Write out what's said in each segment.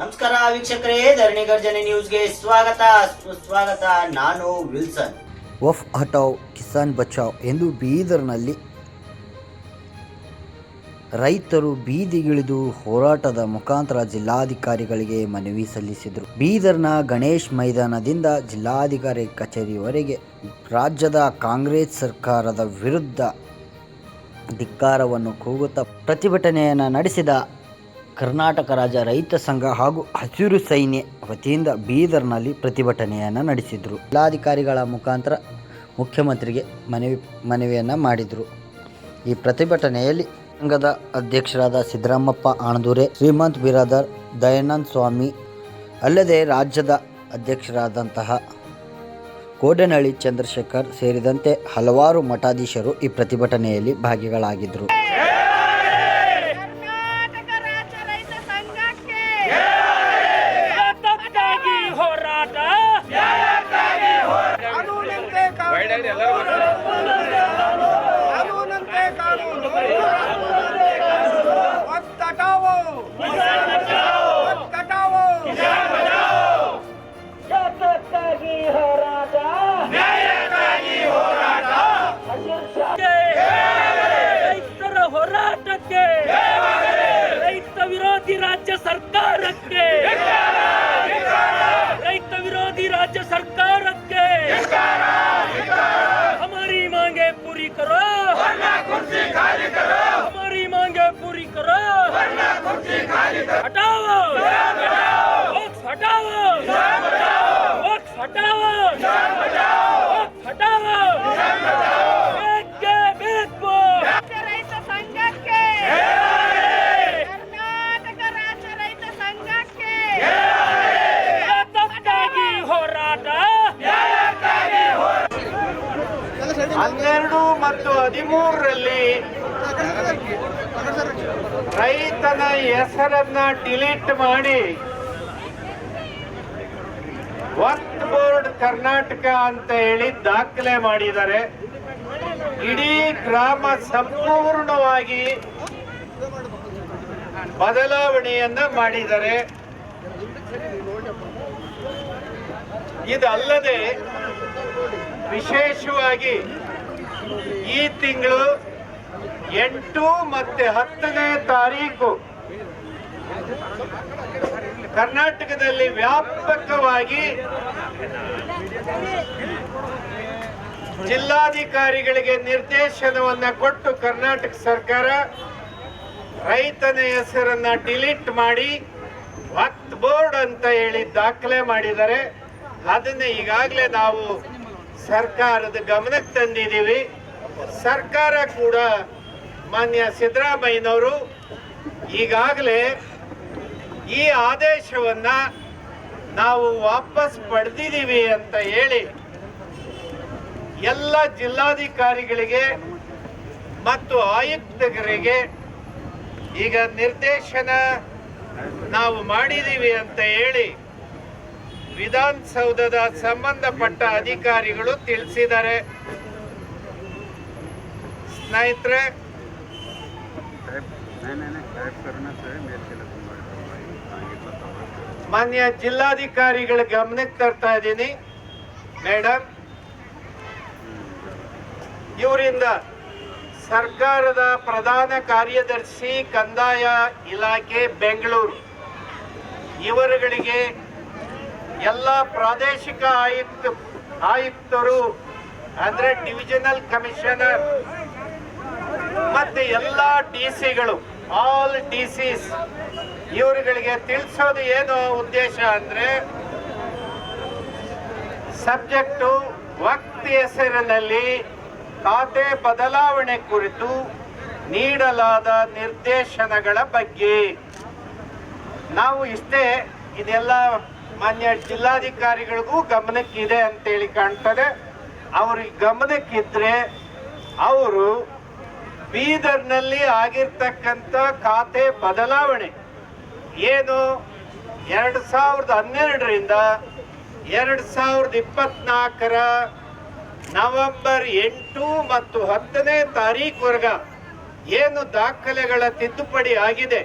ನಮಸ್ಕಾರ ವೀಕ್ಷಕರೇ, ಧರಣಿ ಗರ್ಜನೆ ನ್ಯೂಸ್ಗೆ ಸ್ವಾಗತ. ಸುಸ್ವಾಗತ, ನಾನು ವಿಲ್ಸನ್. ವಫ್ ಹಟಾವ್ ಕಿಸಾನ್ ಬಚಾವ್ ಎಂದು ಬೀದರ್ನಲ್ಲಿ ರೈತರು ಬೀದಿಗಿಳಿದು ಹೋರಾಟದ ಮುಖಾಂತರ ಜಿಲ್ಲಾಧಿಕಾರಿಗಳಿಗೆ ಮನವಿ ಸಲ್ಲಿಸಿದರು. ಬೀದರ್ನ ಗಣೇಶ್ ಮೈದಾನದಿಂದ ಜಿಲ್ಲಾಧಿಕಾರಿ ಕಚೇರಿವರೆಗೆ ರಾಜ್ಯದ ಕಾಂಗ್ರೆಸ್ ಸರ್ಕಾರದ ವಿರುದ್ಧ ಧಿಕ್ಕಾರವನ್ನು ಕೂಗುತ್ತಾ ಪ್ರತಿಭಟನೆಯನ್ನು ನಡೆಸಿದ ಕರ್ನಾಟಕ ರಾಜ್ಯ ರೈತ ಸಂಘ ಹಾಗೂ ಹಸಿರು ಸೈನ್ಯ ವತಿಯಿಂದ ಬೀದರ್ನಲ್ಲಿ ಪ್ರತಿಭಟನೆಯನ್ನು ನಡೆಸಿದರು. ಜಿಲ್ಲಾಧಿಕಾರಿಗಳ ಮುಖಾಂತರ ಮುಖ್ಯಮಂತ್ರಿಗೆ ಮನವಿ, ಮನವಿಯನ್ನು ಮಾಡಿದರು. ಈ ಪ್ರತಿಭಟನೆಯಲ್ಲಿ ಸಂಘದ ಅಧ್ಯಕ್ಷರಾದ ಸಿದ್ದರಾಮಪ್ಪ ಆಣದೂರೆ, ಶ್ರೀಮಂತ್ ಬಿರಾದರ್, ದಯಾನಂದ್ ಸ್ವಾಮಿ, ಅಲ್ಲದೆ ರಾಜ್ಯದ ಅಧ್ಯಕ್ಷರಾದಂತಹ ಕೋಡನಹಳ್ಳಿ ಚಂದ್ರಶೇಖರ್ ಸೇರಿದಂತೆ ಹಲವಾರು ಮಠಾಧೀಶರು ಈ ಪ್ರತಿಭಟನೆಯಲ್ಲಿ ಭಾಗಿಗಳಾಗಿದ್ದರು ಸರ್ಕಾರಕ್ಕೆ ರೈತ ವಿರೋಧಿ ರಾಜ್ಯ ಸರ್ಕಾರಕ್ಕೆ हमारी मांगे पूरी करो हमारी मांगे पूरी करो हटाओ ಮತ್ತು ಹದಿಮೂರರಲ್ಲಿ ರೈತನ ಹೆಸರನ್ನ ಡಿಲೀಟ್ ಮಾಡಿ. ವರ್ಕ್ ಬೋರ್ಡ್ ಕರ್ನಾಟಕ ಅಂತ ಹೇಳಿ ದಾಖಲೆ ಮಾಡಿದ್ದಾರೆ. ಇಡೀ ಗ್ರಾಮ ಸಂಪೂರ್ಣವಾಗಿ ಬದಲಾವಣೆಯನ್ನ ಮಾಡಿದ್ದಾರೆ. ಇದಲ್ಲದೆ ವಿಶೇಷವಾಗಿ ಈ ತಿಂಗಳು ಎಂಟು ಮತ್ತೆ ಹತ್ತನೇ ತಾರೀಕು. ಕರ್ನಾಟಕದಲ್ಲಿ ವ್ಯಾಪಕವಾಗಿ ಜಿಲ್ಲಾಧಿಕಾರಿಗಳಿಗೆ ನಿರ್ದೇಶನವನ್ನ ಕೊಟ್ಟು ಕರ್ನಾಟಕ ಸರ್ಕಾರ ರೈತನ ಹೆಸರನ್ನ ಡಿಲೀಟ್ ಮಾಡಿ ವಕ್ತ್ ಬೋರ್ಡ್ ಅಂತ ಹೇಳಿ ದಾಖಲೆ ಮಾಡಿದ್ದಾರೆ. ಅದನ್ನ ಈಗಾಗಲೇ ನಾವು ಸರ್ಕಾರದ ಗಮನಕ್ಕೆ ತಂದಿದ್ದೀವಿ. ಸರ್ಕಾರ ಕೂಡ ಮಾನ್ಯ ಸಿದ್ದರಾಮಯ್ಯನವರು ಈಗಾಗಲೇ ಈ ಆದೇಶವನ್ನ ನಾವು ವಾಪಸ್ ಪಡೆದಿದ್ದೀವಿ ಅಂತ ಹೇಳಿ ಎಲ್ಲ ಜಿಲ್ಲಾಧಿಕಾರಿಗಳಿಗೆ ಮತ್ತು ಆಯುಕ್ತರಿಗೆ ಈಗ ನಿರ್ದೇಶನ ನಾವು ಮಾಡಿದ್ದೀವಿ ಅಂತ ಹೇಳಿ ವಿಧಾನಸೌಧದ ಸಂಬಂಧಪಟ್ಟ ಅಧಿಕಾರಿಗಳು ತಿಳಿಸಿದ್ದಾರೆ. ಸ್ನೇಹಿತರೆ, ಮಾನ್ಯ ಜಿಲ್ಲಾಧಿಕಾರಿಗಳ ಗಮನಕ್ಕೆ ತರ್ತಾ ಇದ್ದೀನಿ. ಮೇಡಮ್ ಇವರಿಂದ ಸರ್ಕಾರದ ಪ್ರಧಾನ ಕಾರ್ಯದರ್ಶಿ ಕಂದಾಯ ಇಲಾಖೆ ಬೆಂಗಳೂರು. ಇವರುಗಳಿಗೆ ಎಲ್ಲ ಪ್ರಾದೇಶಿಕ ಆಯುಕ್ತ ಆಯುಕ್ತರು, ಅಂದ್ರೆ ಡಿವಿಷನಲ್ ಕಮಿಷನರ್ ಮತ್ತೆ ಎಲ್ಲ ಡಿ ಸಿಗಳು ಆಲ್ ಡಿ ಸಿಸ್ ಇವರುಗಳಿಗೆ ತಿಳಿಸೋದು ಏನು ಉದ್ದೇಶ ಅಂದ್ರೆ, ಸಬ್ಜೆಕ್ಟು ವಕ್ತಿ ಹೆಸರಿನಲ್ಲಿ ಖಾತೆ ಬದಲಾವಣೆ ಕುರಿತು ನೀಡಲಾದ ನಿರ್ದೇಶನಗಳ ಬಗ್ಗೆ. ನಾವು ಇಷ್ಟೇ ಇದೆಲ್ಲ ಮಾನ್ಯ ಜಿಲ್ಲಾಧಿಕಾರಿಗಳಿಗೂ ಗಮನಕ್ಕಿದೆ ಅಂತೇಳಿ ಕಾಣ್ತದೆ. ಅವ್ರಿಗೆ ಗಮನಕ್ಕಿದ್ರೆ ಅವರು ಬೀದರ್ನಲ್ಲಿ ಆಗಿರ್ತಕ್ಕಂಥ ಖಾತೆ ಬದಲಾವಣೆ. ಏನು? ಎರಡು ಸಾವಿರದ ಹನ್ನೆರಡರಿಂದ ಎರಡು ಸಾವಿರದ ಇಪ್ಪತ್ನಾಲ್ಕರ ನವೆಂಬರ್ ಎಂಟು ಮತ್ತು ಹತ್ತನೇ ತಾರೀಕುವರೆಗ ಏನು ದಾಖಲೆಗಳ ತಿದ್ದುಪಡಿ ಆಗಿದೆ?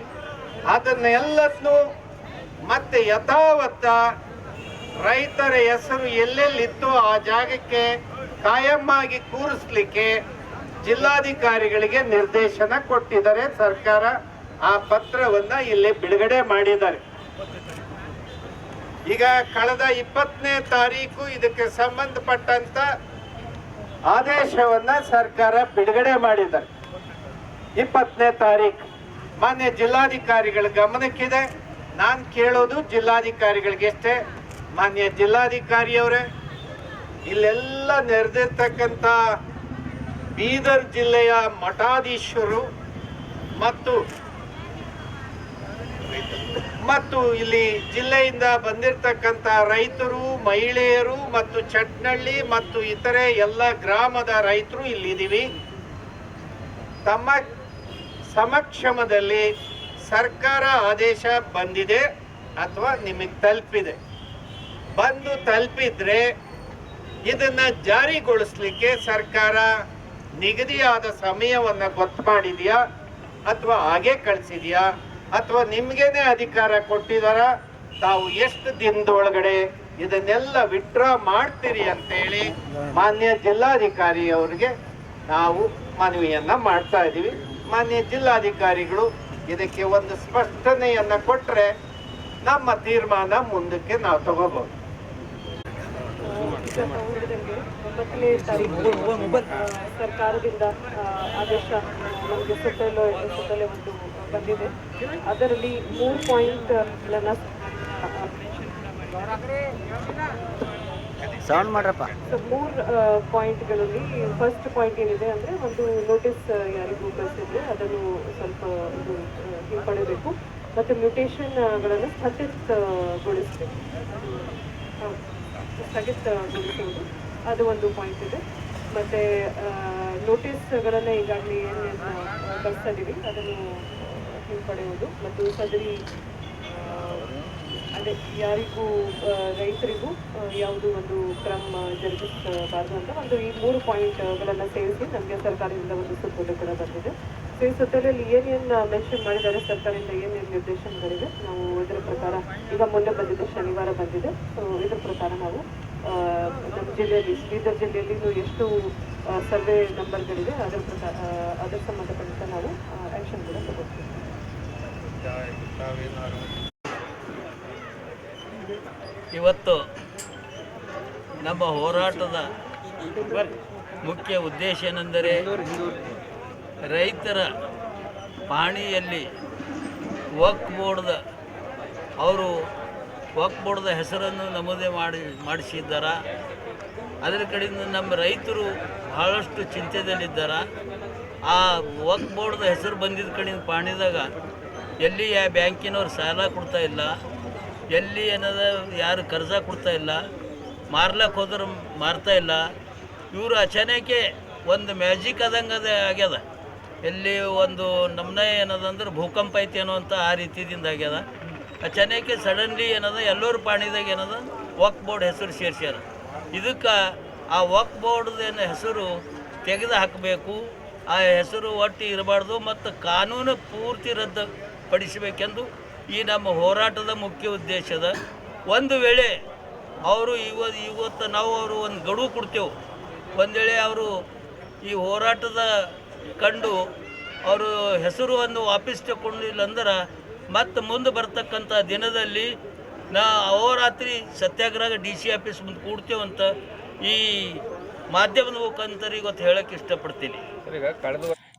ಅದನ್ನೆಲ್ಲದನ್ನು ಮತ್ತೆ ಯಥಾವತ್ತ ರೈತರ ಹೆಸರು ಎಲ್ಲೆಲ್ಲಿತ್ತೋ ಆ ಜಾಗಕ್ಕೆ ಕಾಯಮ್ಮಾಗಿ ಕೂರಿಸ್ಲಿಕ್ಕೆ ಜಿಲ್ಲಾಧಿಕಾರಿಗಳಿಗೆ ನಿರ್ದೇಶನ ಕೊಟ್ಟಿದ್ದಾರೆ. ಸರ್ಕಾರ ಆ ಪತ್ರವನ್ನ ಇಲ್ಲಿ ಬಿಡುಗಡೆ ಮಾಡಿದ್ದಾರೆ. ಈಗ ಕಳೆದ ಇಪ್ಪತ್ತನೇ ತಾರೀಕು ಇದಕ್ಕೆ ಸಂಬಂಧಪಟ್ಟಂತ ಆದೇಶವನ್ನ ಸರ್ಕಾರ ಬಿಡುಗಡೆ ಮಾಡಿದ್ದಾರೆ ಇಪ್ಪತ್ತನೇ ತಾರೀಕು ಮಾನ್ಯ ಜಿಲ್ಲಾಧಿಕಾರಿಗಳ ಗಮನಕ್ಕಿದೆ. ನಾನು ಕೇಳೋದು ಜಿಲ್ಲಾಧಿಕಾರಿಗಳಿಗೆಷ್ಟೇ ಮಾನ್ಯ ಜಿಲ್ಲಾಧಿಕಾರಿಯವರೇ, ಇಲ್ಲೆಲ್ಲ ನೆರೆದಿರ್ತಕ್ಕಂಥ ಬೀದರ್ ಜಿಲ್ಲೆಯ ಮಠಾಧೀಶರು ಮತ್ತು ಮತ್ತು ಇಲ್ಲಿ ಜಿಲ್ಲೆಯಿಂದ ಬಂದಿರತಕ್ಕಂಥ ರೈತರು, ಮಹಿಳೆಯರು ಮತ್ತು ಚಟ್ನಳ್ಳಿ ಮತ್ತು ಇತರೆ ಎಲ್ಲ ಗ್ರಾಮದ ರೈತರು ಇಲ್ಲಿದ್ದೀವಿ. ತಮ್ಮ ಸಮಕ್ಷಮದಲ್ಲಿ ಸರ್ಕಾರ ಆದೇಶ ಬಂದಿದೆ ಅಥವಾ ನಿಮಗೆ ತಲುಪಿದೆ? ಬಂದು ತಲುಪಿದ್ರೆ ಇದನ್ನ ಜಾರಿಗೊಳಿಸ್ಲಿಕ್ಕೆ ಸರ್ಕಾರ ನಿಗದಿಯಾದ ಸಮಯವನ್ನ ಗೊತ್ತು ಮಾಡಿದೆಯಾ? ಅಥವಾ ಹಾಗೆ ಕಳಿಸಿದೆಯಾ? ಅಥವಾ ನಿಮ್ಗೇನೆ ಅಧಿಕಾರ ಕೊಟ್ಟಿದಾರ? ತಾವು ಎಷ್ಟು ದಿನದೊಳಗಡೆ ಇದನ್ನೆಲ್ಲ ವಿಡ್ರಾ ಮಾಡ್ತೀರಿ ಅಂತೇಳಿ ಮಾನ್ಯ ಜಿಲ್ಲಾಧಿಕಾರಿ ಅವರಿಗೆ ನಾವು ಮನವಿಯನ್ನ ಮಾಡ್ತಾ ಇದ್ದೀವಿ. ಮಾನ್ಯ ಜಿಲ್ಲಾಧಿಕಾರಿಗಳು ಇದಕ್ಕೆ ಒಂದು ಸ್ಪಷ್ಟನೆಯನ್ನ ಕೊಟ್ರೆ ನಮ್ಮ ತೀರ್ಮಾನ ಮುಂದಕ್ಕೆ ನಾವು ತಗೋಬಹುದು ಸರ್ಕಾರದಿಂದ ಆದೇಶ ನಮಗೆ ಸುತ್ತಲೂ, ಸುತ್ತಲೇ ಒಂದು ಬಂದಿದೆ. ಅದರಲ್ಲಿ ಮೂರು ಪಾಯಿಂಟ್ ಸೌಂಡ್ ಮಾಡ್ರಪ್ಪ. ಮೂರು ಪಾಯಿಂಟ್ಗಳಲ್ಲಿ ಫಸ್ಟ್ ಪಾಯಿಂಟ್ ಏನಿದೆ ಅಂದರೆ, ಒಂದು ನೋಟಿಸ್ ಯಾರಿಗೂ ಕಳಿಸಿದ್ರೆ ಅದನ್ನು ಸ್ವಲ್ಪ ಇದು ಮತ್ತೆ ಮತ್ತು ಮ್ಯೂಟೇಷನ್ಗಳನ್ನು ಸ್ಥಗಿತಗೊಳಿಸಬೇಕು. ಸ್ಥಗಿತಗೊಳಿಸುವುದು ಅದು ಒಂದು ಪಾಯಿಂಟ್ ಇದೆ. ಮತ್ತು ನೋಟಿಸ್ಗಳನ್ನು ಈಗಾಗಲೇ ಕಳಿಸ್ತಾ ಅದನ್ನು ಹಿಂಪಡೆಯುವುದು ಮತ್ತು ಸದರಿ ಅದೇ, ಯಾರಿಗೂ ರೈತರಿಗೂ ಯಾವುದು ಒಂದು ಕ್ರಮ ಜರುಗಿಸಬಾರ್ದು ಅಂತ ಒಂದು ಈ ಮೂರು ಪಾಯಿಂಟ್ಗಳನ್ನು ಸೇರಿಸಿ ನಮಗೆ ಸರ್ಕಾರದಿಂದ ಒಂದು ಸುತ್ತೋಲೆ ಕೂಡ ಬಂದಿದೆ. ಸೊ ಈ ಸುತ್ತೋಲೆಯಲ್ಲಿ ಏನೇನು ಮೆನ್ಷನ್ ಮಾಡಿದ್ದಾರೆ, ಸರ್ಕಾರದಿಂದ ಏನೇನು ನಿರ್ದೇಶನಗಳಿದೆ ನಾವು ಇದರ ಪ್ರಕಾರ ಈಗ ಮೊನ್ನೆ ಬಂದಿದೆ, ಶನಿವಾರ ಬಂದಿದೆ. ಸೊ ಇದರ ಪ್ರಕಾರ ನಾವು ನಮ್ಮ ಜಿಲ್ಲೆಯಲ್ಲಿ, ಬೀದರ್ ಜಿಲ್ಲೆಯಲ್ಲಿ ಎಷ್ಟು ಸರ್ವೆ ನಂಬರ್ಗಳಿದೆ ಅದರ ಪ್ರಕಾರ ಅದಕ್ಕೆ ಅದರ ಸಂಬಂಧಪಟ್ಟಂತೆ ನಾವು ಆ್ಯಕ್ಷನ್ ಕೂಡ ತಗೋತೀವಿ. ಇವತ್ತು ನಮ್ಮ ಹೋರಾಟದ ಮುಖ್ಯ ಉದ್ದೇಶ ಏನೆಂದರೆ ರೈತರ ಪಾಣಿಯಲ್ಲಿ ವಕ್ ಬೋರ್ಡ್ದ ಅವರು ವಕ್ ಬೋರ್ಡ್ದ ಹೆಸರನ್ನು ನಮೂದೆ ಮಾಡಿ ಮಾಡಿಸಿದ್ದಾರ? ಅದರ ಕಡೆಯಿಂದ ನಮ್ಮ ರೈತರು ಬಹಳಷ್ಟು ಚಿಂತೆದಲ್ಲಿದ್ದಾರೆ ಆ ವಕ್ ಬೋರ್ಡ್ದ ಹೆಸರು ಬಂದಿದ್ದ ಕಡೆಯಿಂದ ಪಾಣಿದಾಗ ಎಲ್ಲಿ ಆ ಬ್ಯಾಂಕಿನವ್ರು ಸಾಲ ಕೊಡ್ತಾ ಇಲ್ಲ? ಎಲ್ಲಿ ಏನದ ಯಾರು ಕರ್ಜ ಕೊಡ್ತಾ ಇಲ್ಲ ಮಾರ್ಲಕ್ಕೆ ಹೋದ್ರೆ ಮಾರ್ತಾ ಇಲ್ಲ. ಇವರು ಅಚಾನಕ್ಕೆ ಒಂದು ಮ್ಯಾಜಿಕ್ ಆದಂಗೆ ಅದೇ, ಆಗ್ಯದ. ಎಲ್ಲಿ ಒಂದು ನಮ್ಮನೆ ಏನದ ಅಂದ್ರೆ ಭೂಕಂಪ ಐತಿ ಏನೋ ಅಂತ ಆ ರೀತಿದಿಂದ ಆಗ್ಯದ. ಅಚಾನಕ್ಕೆ ಸಡನ್ಲಿ ಏನದ, ಎಲ್ಲರ ಪಾಣಿದಾಗ ಏನದ, ವಕ್ ಬೋರ್ಡ್ ಹೆಸರು ಸೇರಿಸ್ಯಾರ. ಇದಕ್ಕೆ ಆ ವಕ್ ಬೋರ್ಡ್ದೇನು ಹೆಸರು ತೆಗೆದು ಹಾಕಬೇಕು, ಆ ಹೆಸರು ಒಟ್ಟು ಇರಬಾರ್ದು ಮತ್ತು ಕಾನೂನು ಪೂರ್ತಿ ರದ್ದು ಪಡಿಸಬೇಕೆಂದು ಈ ನಮ್ಮ ಹೋರಾಟದ ಮುಖ್ಯ ಉದ್ದೇಶದ ಒಂದು ವೇಳೆ ಅವರು ಇವತ್ತು ಇವತ್ತು ನಾವು ಅವರು ಒಂದು ಗಡುವು ಕೊಡ್ತೇವೆ. ಒಂದು ವೇಳೆ ಅವರು ಈ ಹೋರಾಟದ ಕಂಡು ಅವರು ಹೆಸರು ಒಂದು ವಾಪಸ್ ತಗೊಂಡಿಲ್ಲ ಅಂದ್ರೆ ಮತ್ತೆ ಮುಂದೆ ಬರ್ತಕ್ಕಂಥ ದಿನದಲ್ಲಿ ನಾ ಅಹೋರಾತ್ರಿ ಸತ್ಯಾಗ್ರಹ ಡಿ ಸಿ ಆಫೀಸ್ ಮುಂದೆ ಕೂಡ್ತೇವಂತ ಈ ಮಾಧ್ಯಮದ ಮುಖಾಂತರ ಇವತ್ತು ಹೇಳಕ್ಕೆ ಇಷ್ಟಪಡ್ತೀನಿ.